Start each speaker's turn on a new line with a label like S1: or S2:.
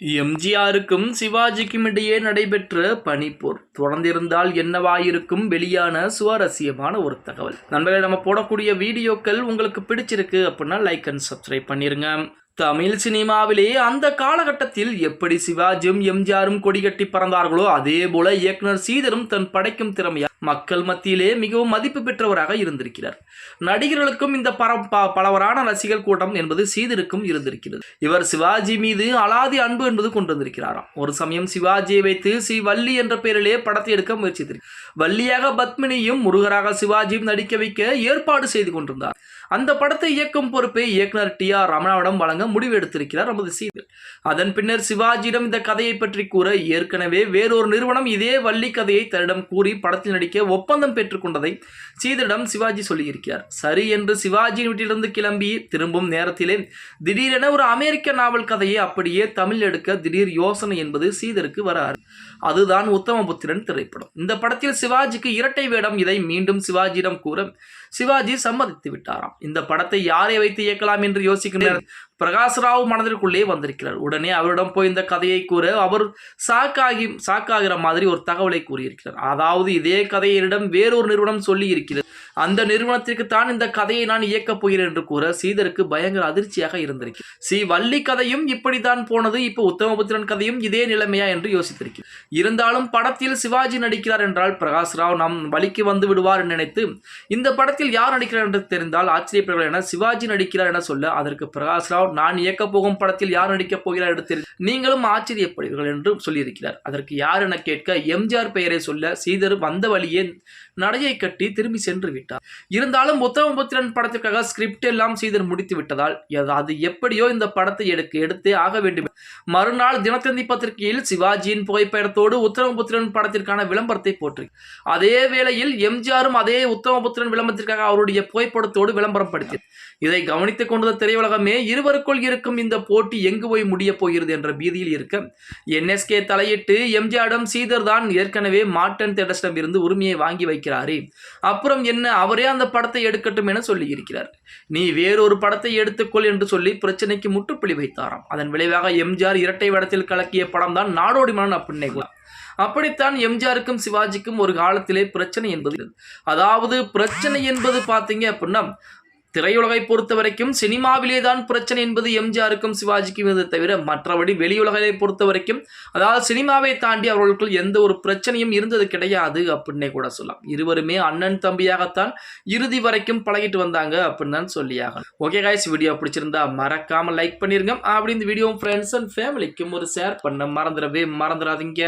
S1: எம்ஜிஆருக்கும் சிவாஜிக்கும் இடையே நடைபெற்ற பனிப்போர். தொடர்ந்திருந்தால் என்னவாயிருக்கும் வெளியான சுவாரஸ்யமான ஒரு தகவல். நண்பர்களை நம்ம போடக்கூடிய வீடியோக்கள் உங்களுக்கு பிடிச்சிருக்கு அப்படின்னா லைக் அண்ட் சப்ஸ்கிரைப் பண்ணிருங்க. தமிழ் சினிமாவிலே அந்த காலகட்டத்தில் எப்படி சிவாஜியும் எம்ஜிஆரும் கொடிகட்டி பறந்தார்களோ அதே போல இயக்குனர் சீதரும் தன் படைக்கும் திறமையால் மக்கள் மத்தியிலே மிகவும் மதிப்பு பெற்றவராக இருந்திருக்கிறார். நடிகர்களுக்கும் இந்த பர ப- பலவரான ரசிகர் கூட்டம் என்பது சீதருக்கும் இருந்திருக்கிறது. இவர் சிவாஜி மீது அலாதி அன்பு என்பது கொண்டிருந்திருக்கிறாராம் ஒரு சமயம் சிவாஜியை வைத்து சி வள்ளி என்ற பெயரிலே படத்தை எடுக்க முயற்சித்திருக்கிறார். வள்ளியாக பத்மினியும் முருகராக சிவாஜியும் நடிக்க வைக்க ஏற்பாடு செய்து கொண்டிருந்தார். அந்த படத்தை இயக்கும் பொறுப்பை இயக்குனர் டி ஆர் ரமணாவிடம் வழங்க முடிவு எடுத்திருக்கிறார் நமது சீதர் அதன் பின்னர் சிவாஜியிடம் இந்த கதையை பற்றி கூற ஏற்கனவே வேறொரு நிறுவனம் இதே வள்ளி கதையை தன்னிடம் கூறி படத்தில் நடிக்க ஒப்பந்தம் பெற்றுக்கொண்டதை சீதரிடம் சிவாஜி சொல்லியிருக்கிறார். சரி என்று சிவாஜியின் வீட்டிலிருந்து கிளம்பி திரும்பும் நேரத்திலே திடீரென ஒரு அமெரிக்க நாவல் கதையை அப்படியே தமிழ் எடுக்க திடீர் யோசனை என்பது சீதருக்கு வர அதுதான் உத்தமபுத்திரன் திரைப்படம். இந்த படத்தில் சிவாஜிக்கு இரட்டை வேடம் இதை மீண்டும் சிவாஜியிடம் கூற சிவாஜி சம்மதித்து விட்டாராம். இந்த படத்தை யாரை வைத்து இயக்கலாம் என்று யோசிக்கின்ற பிரகாஷ்ராவ் மனதிற்குள்ளே வந்திருக்கிறார். உடனே அவரிடம் போய் இந்த கதையை கூற அவர் சாக்காகி சாக்காகிற மாதிரி ஒரு தகவலை கூறியிருக்கிறார். அதாவது இதே கதையை என்னிடம் வேறொரு நிறுவனம் சொல்லி இருக்கிறது அந்த நிறுவனத்திற்கு தான் இந்த கதையை நான் இயக்கப் போகிறேன் என்று கூற சீதருக்கு பயங்கர அதிர்ச்சியாக இருந்திருக்கு சி வள்ளி கதையும் இப்படித்தான் போனது. இப்போ உத்தமபுத்திரன் கதையும் இதே நிலைமையா என்று யோசித்திருக்கிறார் இருந்தாலும் படத்தில் சிவாஜி நடிக்கிறார் என்றால் பிரகாஷ் ராவ் நம் வழிக்கு வந்து விடுவார் நினைத்து இந்த படத்தில் யார் நடிக்கிறார் என்று தெரிந்தால் ஆச்சரியப்படுவார் என சிவாஜி நடிக்கிறார் என சொல்ல அதற்கு பிரகாஷ் ராவ் நான் இயக்கப் போகும் படத்தில் யார் நடிக்கப் போகிறார் எடுத்து நீங்களும் ஆச்சரியப்படுவீர்கள் என்று சொல்லியிருக்கிறார். அதற்கு யார் என கேட்க எம்ஜிஆர் பெயரை சொல்ல சீதர் வந்த வழியே நடையை கட்டி திரும்பி சென்று விட்டார். இருந்தாலும் உத்தமபுத்திரன் படத்திற்காக ஸ்கிரிப்ட் எல்லாம் சீதர் முடித்து விட்டதால் அது எப்படியோ இந்த படத்தை எடுக்க எடுத்தே ஆக வேண்டும். மறுநாள் தினத்தந்தி பத்திரிகையில் சிவாஜியின் புகைப்படத்தோடு உத்தமபுத்திரன் படத்திற்கான விளம்பரத்தை போற்றி அதே வேளையில் எம்ஜிஆரும் அதே உத்தமபுத்திரன் விளம்பரத்திற்காக அவருடைய புகைப்படத்தோடு விளம்பரம் படுத்தி இதை கவனித்துக் கொண்டது திரையுலகமே இருவர் இருவருக்குள் இருக்கும் இந்த போட்டி எங்கு போய் முடியப் போகிறது என்ற பீதியில் இருக்க? என்எஸ்கே தலையிட்டு எம்ஜிஆரிடம் சீதர் தான் ஏற்கனவே மார்டன் தேடஸ்டம் இருந்து உரிமையை வாங்கி வைக்கிறாரே. அப்புறம் என்ன? அவரே அந்த படத்தை எடுக்கட்டும் என சொல்லி இருக்கிறார் நீ வேறொரு படத்தை எடுத்துக்கொள் என்று சொல்லி பிரச்சனைக்கு முற்றுப்புள்ளி வைத்தாராம். அதன் விளைவாக எம்ஜிஆர் இரட்டை வேடத்தில் கலக்கிய படம் தான் நாடோடி மன்னன் அப்படின்னே அப்படித்தான் எம்ஜிஆருக்கும் சிவாஜிக்கும் ஒரு காலத்திலே பிரச்சனை என்பது. அதாவது பிரச்சனை என்பது பார்த்தீங்க அப்படின்னா திரையுலகை பொறுத்த வரைக்கும் சினிமாவிலே தான் பிரச்சனை என்பது எம்ஜிஆருக்கும் சிவாஜிக்கும் இருந்தது தவிர மற்றபடி வெளியுலகை பொறுத்த வரைக்கும் அதாவது சினிமாவை தாண்டி அவர்களுக்குள் எந்த ஒரு பிரச்சனையும் இருந்தது கிடையாது அப்படின்னே கூட சொல்லலாம். இருவருமே அண்ணன் தம்பியாகத்தான் இறுதி வரைக்கும் பழகிட்டு வந்தாங்க அப்படின்னு தான் சொல்லியாகணும் ஓகே காய்ஸ் வீடியோ பிடிச்சிருந்தா மறக்காம லைக் பண்ணிருங்க. அப்படி இந்த வீடியோ ஃப்ரெண்ட்ஸ் அண்ட் ஃபேமிலிக்கும் ஒரு ஷேர் பண்ண மறந்துடவே மறந்துடாதீங்க.